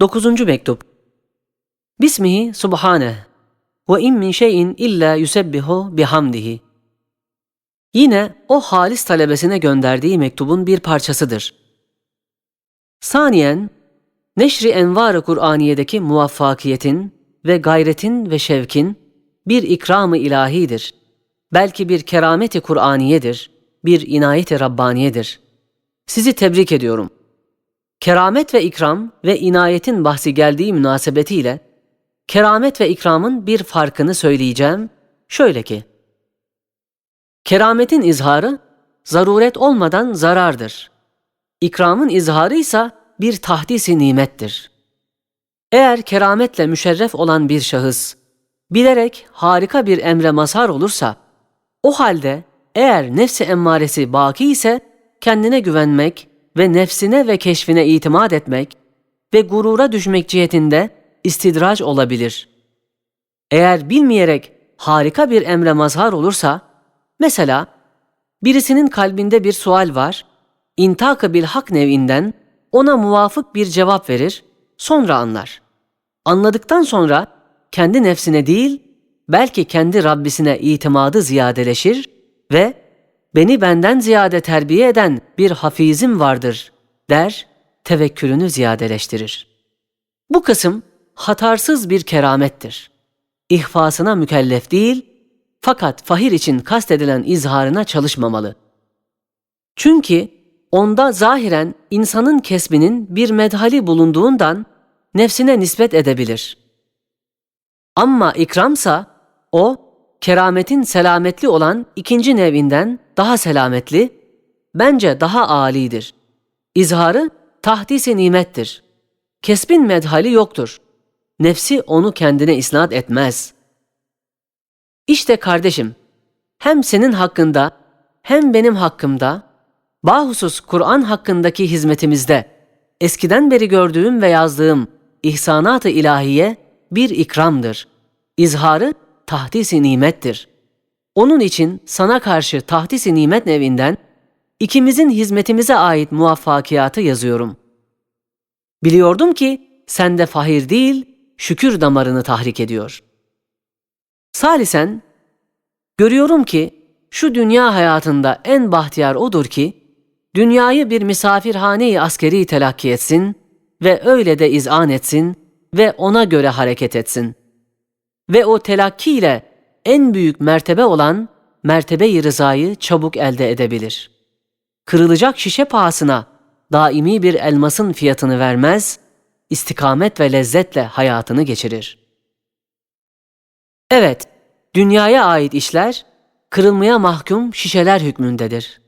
Dokuzuncu mektup. Bismihi subhaneh ve in min şeyin illa yusebbihu bihamdihi. Yine o halis talebesine gönderdiği mektubun bir parçasıdır. Saniyen, Neşri Envar-ı Kur'aniye'deki muvaffakiyetin ve gayretin ve şevkin bir ikram-ı ilahidir. Belki bir kerameti Kur'aniyedir, bir inayeti Rabbaniyedir. Sizi tebrik ediyorum. Keramet ve ikram ve inayetin bahsi geldiği münasebetiyle keramet ve ikramın bir farkını söyleyeceğim. Şöyle ki, kerametin izharı zaruret olmadan zarardır. İkramın izharı ise bir tahdisi nimettir. Eğer kerametle müşerref olan bir şahıs bilerek harika bir emre mazhar olursa, o halde eğer nefsi emmaresi baki ise kendine güvenmek ve nefsine ve keşfine itimat etmek ve gurura düşmek cihetinde istidraç olabilir. Eğer bilmeyerek harika bir emre mazhar olursa, mesela birisinin kalbinde bir sual var, intak bil hak nevinden ona muvafık bir cevap verir, sonra anlar. Anladıktan sonra kendi nefsine değil, belki kendi Rabbisine itimadı ziyadeleşir ve beni benden ziyade terbiye eden bir hafizim vardır der, tevekkülünü ziyadeleştirir. Bu kısım hatarsız bir keramettir. İhfasına mükellef değil, fakat fahir için kastedilen izharına çalışmamalı. Çünkü onda zahiren insanın kesbinin bir medhali bulunduğundan nefsine nispet edebilir. Ama ikramsa o kerametin selametli olan ikinci nevinden daha selametli, bence daha âlidir. İzharı tahdisi nimettir. Kesbin medhali yoktur. Nefsi onu kendine isnat etmez. İşte kardeşim, hem senin hakkında hem benim hakkımda, bahusus Kur'an hakkındaki hizmetimizde eskiden beri gördüğüm ve yazdığım ihsanat-ı ilahiye bir ikramdır. İzharı tahdisi nimettir. Onun için sana karşı tahdisi nimet nevinden ikimizin hizmetimize ait muvaffakiyatı yazıyorum. Biliyordum ki sende fahir değil, şükür damarını tahrik ediyor. Salisen, görüyorum ki şu dünya hayatında en bahtiyar odur ki, dünyayı bir misafirhane-i askeri telakki etsin ve öyle de izan etsin ve ona göre hareket etsin. Ve o telakki ile en büyük mertebe olan mertebe-i rızayı çabuk elde edebilir. Kırılacak şişe pahasına daimi bir elmasın fiyatını vermez, istikamet ve lezzetle hayatını geçirir. Evet, dünyaya ait işler kırılmaya mahkum şişeler hükmündedir.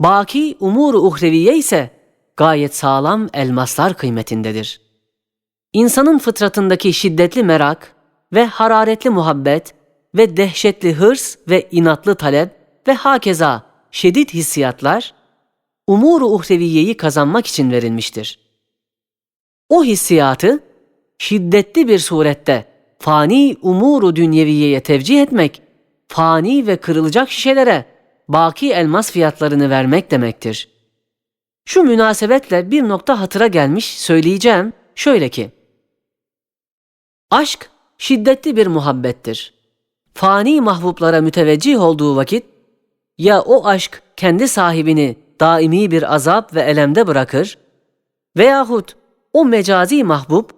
Baki umur-u uhreviye ise gayet sağlam elmaslar kıymetindedir. İnsanın fıtratındaki şiddetli merak ve hararetli muhabbet ve dehşetli hırs ve inatlı talep ve hakeza şiddet hissiyatlar umur-u uhreviyeyi kazanmak için verilmiştir. O hissiyatı şiddetli bir surette fani umuru dünyeviyeye tevcih etmek, fani ve kırılacak şişelere baki elmas fiyatlarını vermek demektir. Şu münasebetle bir nokta hatıra gelmiş söyleyeceğim şöyle ki, Aşk şiddetli bir muhabbettir. Fani mahbuplara müteveccih olduğu vakit, ya o aşk kendi sahibini daimi bir azap ve elemde bırakır veyahut o mecazi mahbub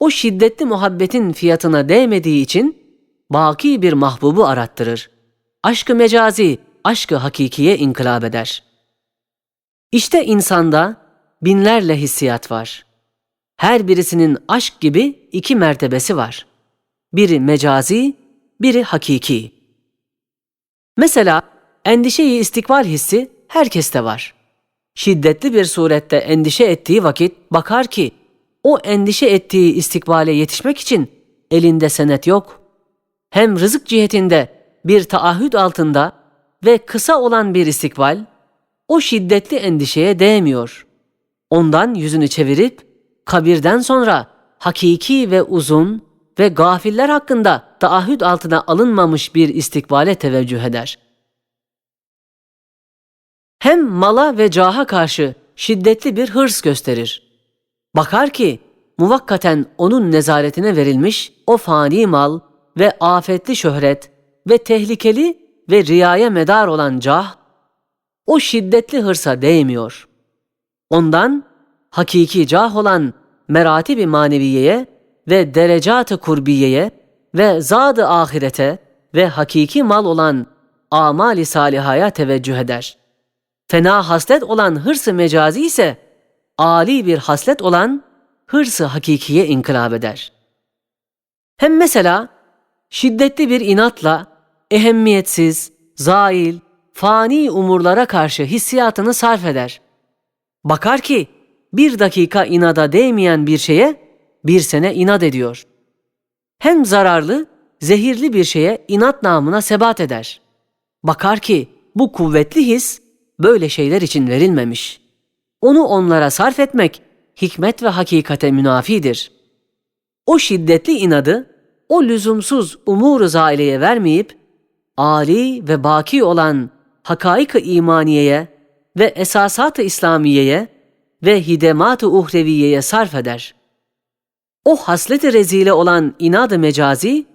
o şiddetli muhabbetin fiyatına değmediği için baki bir mahbubu arattırır. Aşkı mecazi, aşkı hakikiye inkılap eder. İşte insanda binlerle hissiyat var. Her birisinin aşk gibi iki mertebesi var. Biri mecazi, biri hakiki. Mesela endişeyi istikbal hissi herkeste var. Şiddetli bir surette endişe ettiği vakit bakar ki o endişe ettiği istikbale yetişmek için elinde senet yok. Hem rızık cihetinde bir taahhüt altında ve kısa olan bir istikbal o şiddetli endişeye değmiyor. Ondan yüzünü çevirip kabirden sonra hakiki ve uzun ve gafiller hakkında taahhüt altına alınmamış bir istikbale teveccüh eder. Hem mala ve caha karşı şiddetli bir hırs gösterir. Bakar ki muvakkaten onun nezaretine verilmiş o fani mal ve afetli şöhret ve tehlikeli ve riyaya medar olan cah, o şiddetli hırsa değmiyor. Ondan hakiki cah olan meratibi maneviyeye ve derecat-ı kurbiyeye ve zad-ı ahirete ve hakiki mal olan amali salihaya teveccüh eder. Fena haslet olan hırsı mecazi ise âli bir haslet olan hırsı hakikiye inkılap eder. Hem mesela şiddetli bir inatla ehemmiyetsiz, zail, fani umurlara karşı hissiyatını sarf eder. Bakar ki bir dakika inada değmeyen bir şeye bir sene inat ediyor. Hem zararlı, zehirli bir şeye inat namına sebat eder. Bakar ki bu kuvvetli his böyle şeyler için verilmemiş. Onu onlara sarf etmek hikmet ve hakikate münafidir. O şiddetli inadı o lüzumsuz umur-u zaileye vermeyip âli ve baki olan hakaik-ı imaniyeye ve esasat-ı İslamiye'ye ve hidemat-ı uhreviyeye sarf eder. O haslet-i rezile olan inad-ı mecazi,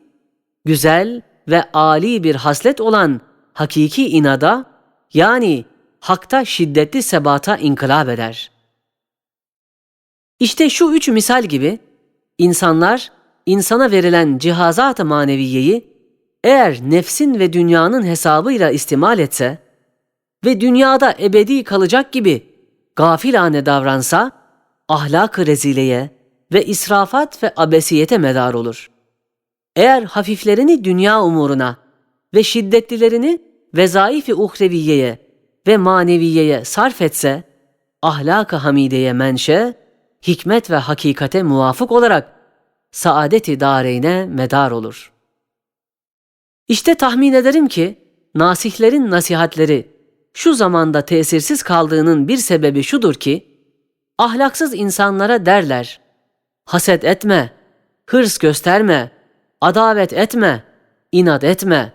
güzel ve âli bir haslet olan hakiki inada yani hakta şiddetli sebata inkılap eder. İşte şu üç misal gibi insanlar insana verilen cihazat-ı maneviyeyi eğer nefsin ve dünyanın hesabıyla istimal etse ve dünyada ebedi kalacak gibi gafilane davransa ahlak-ı rezileye ve israfat ve abesiyete medar olur. Eğer hafiflerini dünya umuruna ve şiddetlilerini vezaif-i uhreviyeye ve maneviyeye sarf etse, ahlak-ı hamideye menşe, hikmet ve hakikate muvafık olarak saadeti dareyne medar olur. İşte tahmin ederim ki nasihlerin nasihatleri şu zamanda tesirsiz kaldığının bir sebebi şudur ki ahlaksız insanlara derler haset etme, hırs gösterme, adavet etme, inat etme,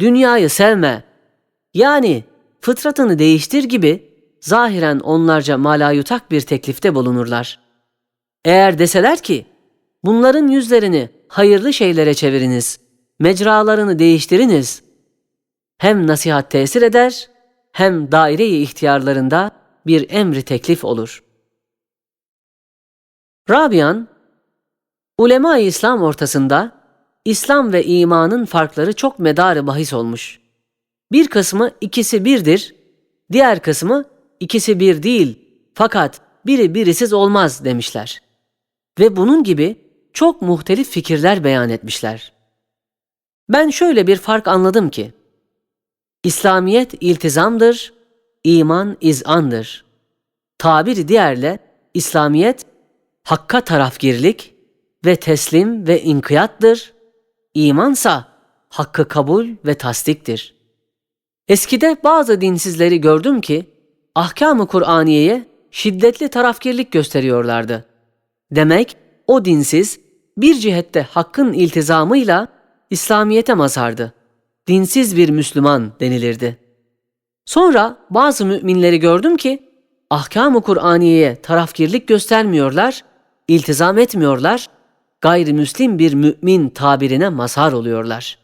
dünyayı sevme. Yani fıtratını değiştir gibi zahiren onlarca malayutak bir teklifte bulunurlar. Eğer deseler ki bunların yüzlerini hayırlı şeylere çeviriniz, mecralarını değiştiriniz. Hem nasihat tesir eder, hem daire-i ihtiyarlarında bir emri teklif olur. Rabian, ulema-i İslam ortasında İslam ve imanın farkları çok medarı bahis olmuş. Bir kısmı ikisi birdir, diğer kısmı ikisi bir değil fakat biri birisiz olmaz demişler. Ve bunun gibi çok muhtelif fikirler beyan etmişler. Ben şöyle bir fark anladım ki, İslamiyet iltizamdır, iman izandır. Tabiri diğerle İslamiyet hakka tarafgirlik ve teslim ve inkiyattır. İmansa hakkı kabul ve tasdiktir. Eskide bazı dinsizleri gördüm ki ahkam-ı Kur'aniye'ye şiddetli tarafgirlik gösteriyorlardı. Demek o dinsiz bir cihette hakkın iltizamıyla İslamiyete mazhardı. Dinsiz bir Müslüman denilirdi. Sonra bazı müminleri gördüm ki ahkam-ı Kur'aniye'ye tarafgirlik göstermiyorlar, iltizam etmiyorlar, gayrimüslim bir mümin tabirine mazhar oluyorlar.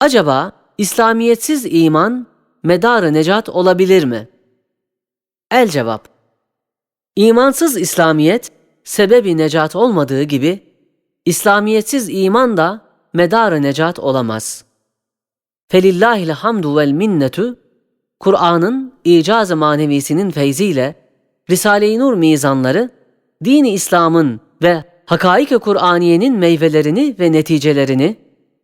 Acaba İslamiyetsiz iman medarı necat olabilir mi? El cevap. İmansız İslamiyet sebebi necat olmadığı gibi İslamiyetsiz iman da medarı necat olamaz. Felillahil hamdu vel minnetu Kur'an'ın icaz-ı manevisinin feyziyle Risale-i Nur mizanları dini İslam'ın ve hakaik-i Kur'aniyenin meyvelerini ve neticelerini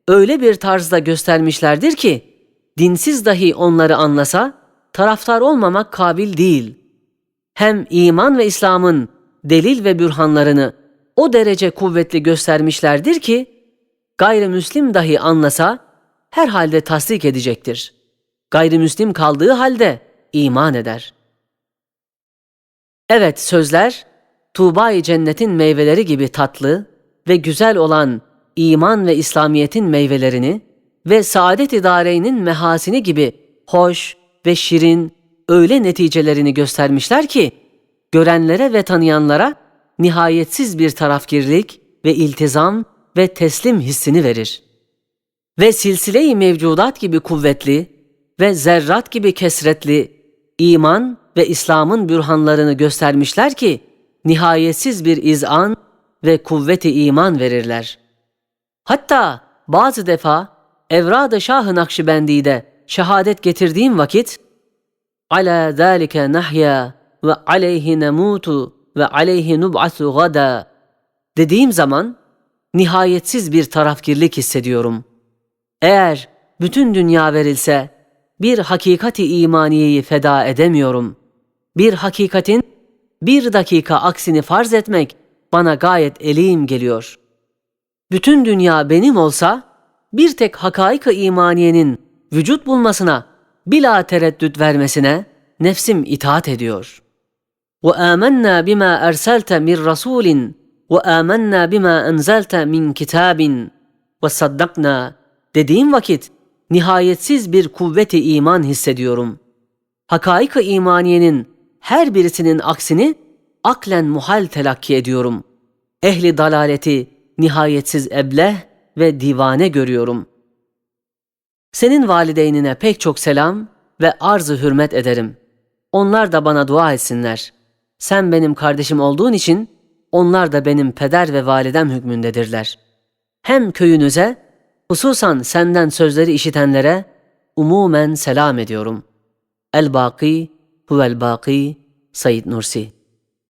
öyle bir tarzda göstermişlerdir ki dinsiz dahi onları anlasa taraftar olmamak kabil değil. Hem iman ve İslam'ın delil ve bürhanlarını o derece kuvvetli göstermişlerdir ki gayrimüslim dahi anlasa herhalde tasdik edecektir. Gayrimüslim kaldığı halde iman eder. Evet sözler Tuğba-i cennetin meyveleri gibi tatlı ve güzel olan iman ve İslamiyet'in meyvelerini ve saadet idareinin mehasini gibi hoş ve şirin öyle neticelerini göstermişler ki görenlere ve tanıyanlara nihayetsiz bir tarafgirlik ve iltizam ve teslim hissini verir. Ve silsile-i mevcudat gibi kuvvetli ve zerrat gibi kesretli iman ve İslam'ın bürhanlarını göstermişler ki nihayetsiz bir izan ve kuvveti iman verirler. Hatta bazı defa Evrad-ı Şah-ı Nakşibendi'de şehadet getirdiğim vakit ala zalike nahya ve aleyhi nemutu ve aleyhi nub'asu gada dediğim zaman nihayetsiz bir tarafgirlik hissediyorum. Eğer bütün dünya verilse bir hakikati imaniyeyi feda edemiyorum. Bir hakikatin bir dakika aksini farz etmek bana gayet elim geliyor. Bütün dünya benim olsa bir tek hakaik-ı imaniyenin vücut bulmasına bila tereddüt vermesine nefsim itaat ediyor. وآمنا بما أرسلت من رسول وآمنا بما أنزلت من kitabin وصدقنا dediğim vakit nihayetsiz bir kuvveti iman hissediyorum. Hakaik-ı imaniyenin her birisinin aksini aklen muhal telakki ediyorum. Ehli dalaleti nihayetsiz ebleh ve divane görüyorum. Senin valideynine pek çok selam ve arz-ı hürmet ederim. Onlar da bana dua etsinler. Sen benim kardeşim olduğun için onlar da benim peder ve validem hükmündedirler. Hem köyünüze, hususan senden sözleri işitenlere umumen selam ediyorum. El-Baki هو الباقي سيد نورسي.